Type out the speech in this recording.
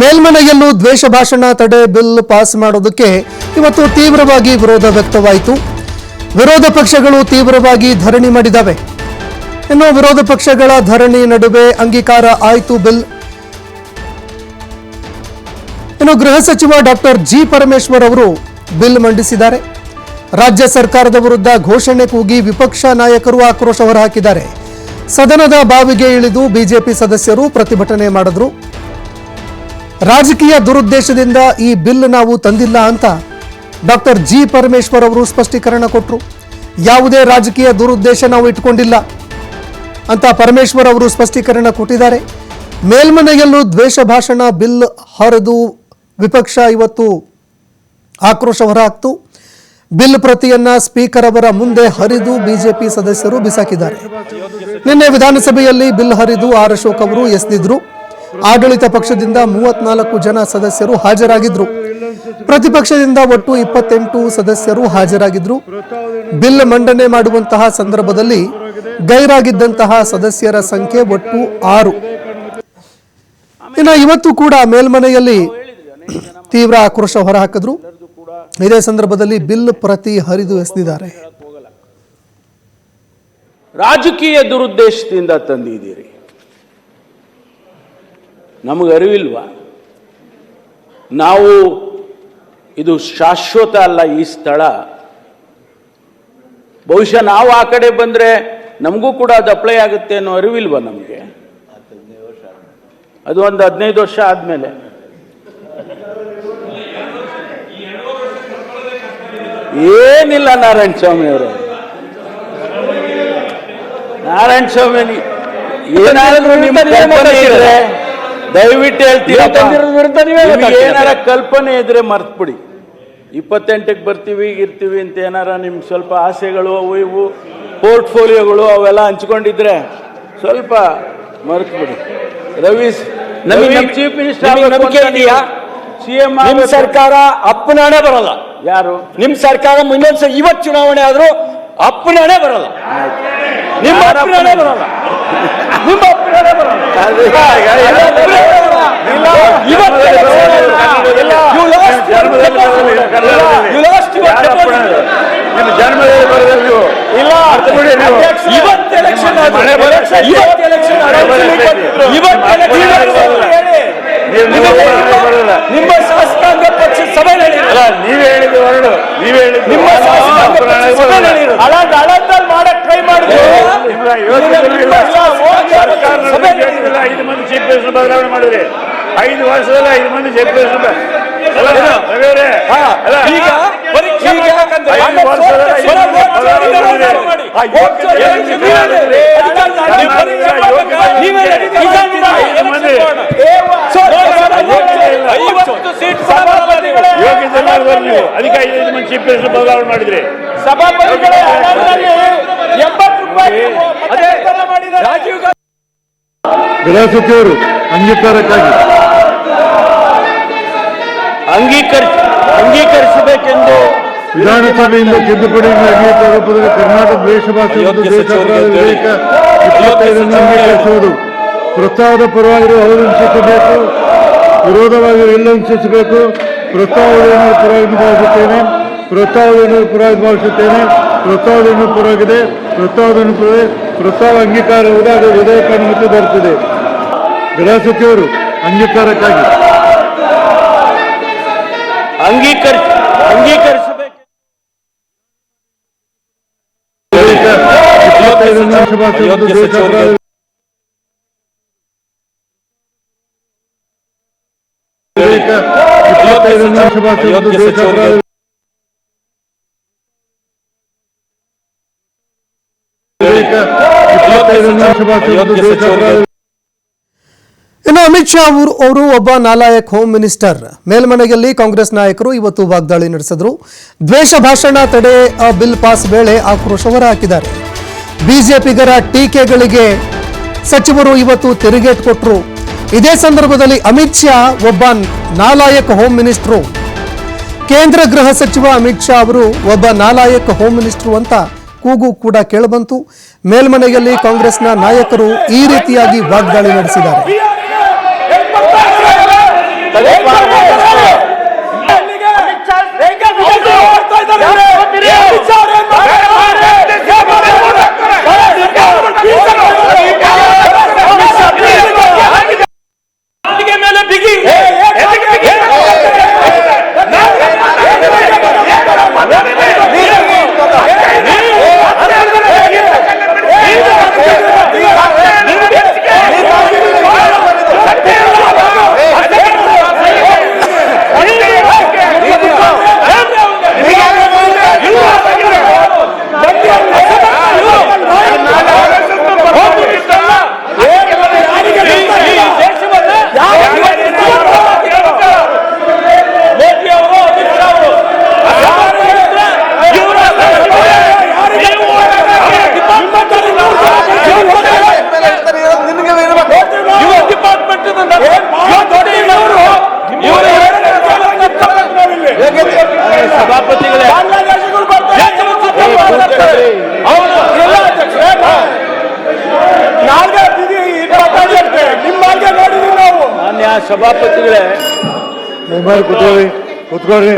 ಮೇಲ್ಮನೆಯಲ್ಲೂ ದ್ವೇಷ ಭಾಷಣ ತಡೆ ಬಿಲ್ ಪಾಸ್ ಮಾಡೋದಕ್ಕೆ ಇವತ್ತು ತೀವ್ರವಾಗಿ ವಿರೋಧ ವ್ಯಕ್ತವಾಯಿತು. ವಿರೋಧ ಪಕ್ಷಗಳು ತೀವ್ರವಾಗಿ ಧರಣಿ ಮಾಡಿದವೆ. ಇನ್ನು ವಿರೋಧ ಪಕ್ಷಗಳ ಧರಣಿ ನಡುವೆ ಅಂಗೀಕಾರ ಆಯಿತು ಬಿಲ್. ಇನ್ನು ಗೃಹ ಸಚಿವ ಡಾಕ್ಟರ್ ಜಿ ಪರಮೇಶ್ವರ್ ಅವರು ಬಿಲ್ ಮಂಡಿಸಿದ್ದಾರೆ. ರಾಜ್ಯ ಸರ್ಕಾರದ ವಿರುದ್ಧ ಘೋಷಣೆ ಕೂಗಿ ವಿಪಕ್ಷ ನಾಯಕರು ಆಕ್ರೋಶ ಹೊರಹಾಕಿದ್ದಾರೆ. ಸದನದ ಬಾವಿಗೆ ಇಳಿದು ಬಿಜೆಪಿ ಸದಸ್ಯರು ಪ್ರತಿಭಟನೆ ಮಾಡಿದ್ರು. ರಾಜಕೀಯ ದುರುದ್ದೇಶದಿಂದ ಈ ಬಿಲ್ ನಾವು ತಂದಿಲ್ಲ ಅಂತ ಡಾಕ್ಟರ್ ಜಿ ಪರಮೇಶ್ವರ್ ಅವರು ಸ್ಪಷ್ಟೀಕರಣ ಕೊಟ್ಟರು ಯಾವುದೇ ರಾಜಕೀಯ ದುರುದ್ದೇಶ ನಾವು ಇಟ್ಕೊಂಡಿಲ್ಲ ಅಂತ ಪರಮೇಶ್ವರ್ ಅವರು ಸ್ಪಷ್ಟೀಕರಣ ಕೊಟ್ಟಿದ್ದಾರೆ. ಮೇಲ್ಮನೆಯಲ್ಲೂ ದ್ವೇಷ ಭಾಷಣ, ಬಿಲ್ ಹರಿದು ವಿಪಕ್ಷ ಇವತ್ತು ಆಕ್ರೋಶ ಹೊರಹಾಕ್ತು. ಬಿಲ್ ಪ್ರತಿಯನ್ನ ಸ್ಪೀಕರ್ ಅವರ ಮುಂದೆ ಹರಿದು ಬಿಜೆಪಿ ಸದಸ್ಯರು ಬಿಸಾಕಿದ್ದಾರೆ. ನಿನ್ನೆ ವಿಧಾನಸಭೆಯಲ್ಲಿ ಬಿಲ್ ಹರಿದು ಆರ್ ಅಶೋಕ್ ಅವರು ಎಸೆದಿದ್ರು. ಆಡಳಿತ ಪಕ್ಷದಿಂದ ಮೂವತ್ನಾಲ್ಕು ಜನ ಸದಸ್ಯರು ಹಾಜರಾಗಿದ್ರು. ಪ್ರತಿಪಕ್ಷದಿಂದ ಒಟ್ಟು ಇಪ್ಪತ್ತೆಂಟು ಸದಸ್ಯರು ಹಾಜರಾಗಿದ್ರು. ಬಿಲ್ ಮಂಡನೆ ಮಾಡುವಂತಹ ಸಂದರ್ಭದಲ್ಲಿ ಗೈರಾಗಿದ್ದಂತಹ ಸದಸ್ಯರ ಸಂಖ್ಯೆ ಒಟ್ಟು ಆರು. ಇನ್ನು ಇವತ್ತು ಕೂಡ ಮೇಲ್ಮನೆಯಲ್ಲಿ ತೀವ್ರ ಆಕ್ರೋಶ ಹೊರಹಾಕಿದ್ರು. ಇದೇ ಸಂದರ್ಭದಲ್ಲಿ ಬಿಲ್ ಪ್ರತಿ ಹರಿದು ಎಸೆದಿದ್ದಾರೆ. ರಾಜಕೀಯ ದುರುದ್ದೇಶದಿಂದ ತಂದಿದ್ದೀರಿ. ನಮಗೆ ಅರಿವಿಲ್ವಾ? ನಾವು ಇದು ಶಾಶ್ವತ ಅಲ್ಲ ಈ ಸ್ಥಳ. ಬಹುಶಃ ನಾವು ಆ ಕಡೆ ಬಂದರೆ ನಮಗೂ ಕೂಡ ಅದು ಅಪ್ಲೈ ಆಗುತ್ತೆ ಅನ್ನೋ ಅರಿವಿಲ್ವ ನಮಗೆ? ಅದು ಒಂದು ಹದಿನೈದು ವರ್ಷ ಆದಮೇಲೆ. ಏನಿಲ್ಲ ನಾರಾಯಣ ಸ್ವಾಮಿ ಅವರು. ನಾರಾಯಣ ಸ್ವಾಮಿ ಏನಾದರೂ ನಿಮ್ಮ ದಯವಿಟ್ಟು ಹೇಳ್ತೀವಿ ಏನಾರ ಕಲ್ಪನೆ ಇದ್ರೆ ಮರ್ತ್ಬಿಡಿ. ಇಪ್ಪತ್ತೆಂಟಕ್ಕೆ ಬರ್ತೀವಿ ಇರ್ತೀವಿ ಅಂತ ಏನಾರ ನಿಮ್ಗೆ ಸ್ವಲ್ಪ ಆಸೆಗಳು ಅವು ಇವು ಪೋರ್ಟ್ಫೋಲಿಯೋಗಳು ಅವೆಲ್ಲ ಹಂಚ್ಕೊಂಡಿದ್ರೆ ಸ್ವಲ್ಪ ಮರ್ತ್ಬಿಡಿ. ರವಿ ಚೀಫ್ ಮಿನಿಸ್ಟರ್ ಸಿಎಂ ನಿಮ್ ಸರ್ಕಾರ ಅಪ್ಪನಾಣೆ ಬರಲ್ಲ. ಯಾರು? ನಿಮ್ ಸರ್ಕಾರ ಮುಂದೊಂದ್ಸ ಇವತ್ ಚುನಾವಣೆ ಆದ್ರೂ ಅಪ್ಪನಾಣೆ ಬರಲ್ಲ. ನಿಮ್ಮ ಬರಲ್ಲ. ನಿಮ್ಮ ಜನ್ಮದಲ್ಲಿ ಬರೋದಿಲ್ಲ ನೀವು ಇಲ್ಲ ಬಿಡಿ ನೀವು. ಇವತ್ತು ಬರೋದು ಎಲೆಕ್ಷನ್. ಇವತ್ತು ನೀವು ನಿಮ್ಮ- ಶಾಸಕಾಂಗ ಪಕ್ಷ ಸಭೆ ನಡೆಯಿಲ್ಲ ಅಲ್ಲ ನೀವೇ ಹೇಳಿದ್ದು ಹೊರಡು ನೀವೇ ಹೇಳಿದ್ದು ನಿಮ್ಮ ಶಾಸಕಾಂಗ ಪಕ್ಷ ಸಭೆ ನಡೆಯಿಲ್ಲ ಹಳದ್ ಹಳದಲ್ಲಿ ಮಾಡಕ್ ಟ್ರೈ ಮಾಡಿದ್ರು. ಸರ್ಕಾರ. ಐದು ಮಂದಿ ಚೀಫ್ ಮಿನಿಸ್ಟರ್ ಬದಲಾವಣೆ ಮಾಡಿದ್ರೆ ಐದು ವರ್ಷದಲ್ಲಿ ಐದು ಮಂದಿ ಚೀಫ್ ಮಿನಿಸ್ಟರ್ ಈಗ ಪರೀಕ್ಷೆ ಯೋಗ್ಯತೆ ನೀವೇ ಮಾಡಿದ್ರು ಅದಕ್ಕೆ ಐದು ಮಂದಿ ಚೀಫ್ ಮಿನಿಸ್ಟರ್ ಬದಲಾವಣೆ ಮಾಡಿದ್ರಿ ಸಭಾಪತಿಗಳೇ ಹಣದಲ್ಲಿ ಎಂಬತ್ತು ರೂಪಾಯಿ ಅದೇ ರಾಜೀವ್ ಗಾಂಧಿ ಗೃಹ ಸಚಿವರು ಅಂಗೀಕಾರಕ್ಕಾಗಿ. ಅಂಗೀಕರಿಸ ಅಂಗೀಕರಿಸಬೇಕೆಂದು ವಿಧಾನಸಭೆಯಿಂದ ತಿದ್ದುಪಡಿ ಅಂಗೀಕಾರ ರೂಪದಲ್ಲಿ ಕರ್ನಾಟಕ ದ್ವೇಷ ಭಾಷೆ ಮತ್ತು ವಿಧೇಯಕ ಇಪ್ಪತ್ತೈದನ್ನು ಅಂಗೀಕರಿಸುವುದು ಪ್ರಸ್ತಾವದ ಪರವಾಗಿರುವ ಅವಲಂಬಿಸಬೇಕು ವಿರೋಧವಾಗಿ ವಿಲ್ಲಂಘಿಸಬೇಕು ಪ್ರಸ್ತಾವದ ಪರವಾಗಿ ಭಾವಿಸುತ್ತೇನೆ ಪ್ರಸ್ತಾವವನ್ನು ಪರವಾಗಿ ಭಾವಿಸುತ್ತೇನೆ ಪ್ರಸ್ತಾವವನ್ನು ಪರವಾಗಿದೆ ಪ್ರಸ್ತಾವವನ್ನು ಪ್ರೋತ್ಸಾಹ ಪ್ರಸ್ತಾವ ಅದು ವಿಧೇಯಕ ಮತ್ತು ದೊರೆತಿದೆ ಗೃಹ ಸಚಿವರು ಅಂಗೀಕಾರಕ್ಕಾಗಿ. ಅಂಗೀಕರಿಸ ಅಂಗೀಕರಿಸಬೇಕು ವಿಧೇಯಕ ಇಪ್ಪತ್ತೈದನ್ನು ದ್ವೇಷ ಭಾಷೆ ಮತ್ತು ದೇಶಾಪರಾಧ ವಿಧೇಯಕ ಇಪ್ಪತ್ತೈದನ್ನು ದ್ವೇಷ ಭಾಷೆ ಮತ್ತು ದೇಶಾಪರಾಧ ವಿಧೇಯಕ ಇಪ್ಪತ್ತೈದನ್ನು ದ್ವೇಷ ಭಾಷೆ ಮತ್ತು ಇನ್ನು ಅಮಿತ್ ಶಾ ಅವರು ಅವರು ಒಬ್ಬ ನಾಲಾಯಕ್ ಹೋಮ್ ಮಿನಿಸ್ಟರ್ ಮೇಲ್ಮನೆಯಲ್ಲಿ ಕಾಂಗ್ರೆಸ್ ನಾಯಕರು ಇವತ್ತು ವಾಗ್ದಾಳಿ ನಡೆಸಿದ್ರು. ದ್ವೇಷ ಭಾಷಣ ತಡೆ ಬಿಲ್ ಪಾಸ್ ವೇಳೆ ಆಕ್ರೋಶ ಹೊರಹಾಕಿದ್ದಾರೆ. ಬಿಜೆಪಿಗರ ಟೀಕೆಗಳಿಗೆ ಸಚಿವರು ಇವತ್ತು ತಿರುಗೇಟ್ ಕೊಟ್ಟರು ಇದೇ ಸಂದರ್ಭದಲ್ಲಿ ಅಮಿತ್ ಶಾ ಒಬ್ಬ ನಾಲಾಯಕ್ ಹೋಮ್ ಮಿನಿಸ್ಟ್ರು ಕೇಂದ್ರ ಗೃಹ ಸಚಿವ ಅಮಿತ್ ಶಾ ಅವರು ಒಬ್ಬ ನಾಲಾಯಕ್ ಹೋಮ್ ಮಿನಿಸ್ಟ್ರು ಅಂತ ಕೂಗು ಕೂಡ ಕೇಳಬಂತು. ಮೇಲ್ಮನೆಯಲ್ಲಿ ಕಾಂಗ್ರೆಸ್ನ ನಾಯಕರು ಈ ರೀತಿಯಾಗಿ ವಾಗ್ದಾಳಿ ನಡೆಸಿದ್ದಾರೆ. ಸಭಾಪತಿಗಳೇ ದಯಮಾಡಿ ಕೂತ್ಕೊಳ್ಳಿ ಕೂತ್ಕೊಳ್ಳಿ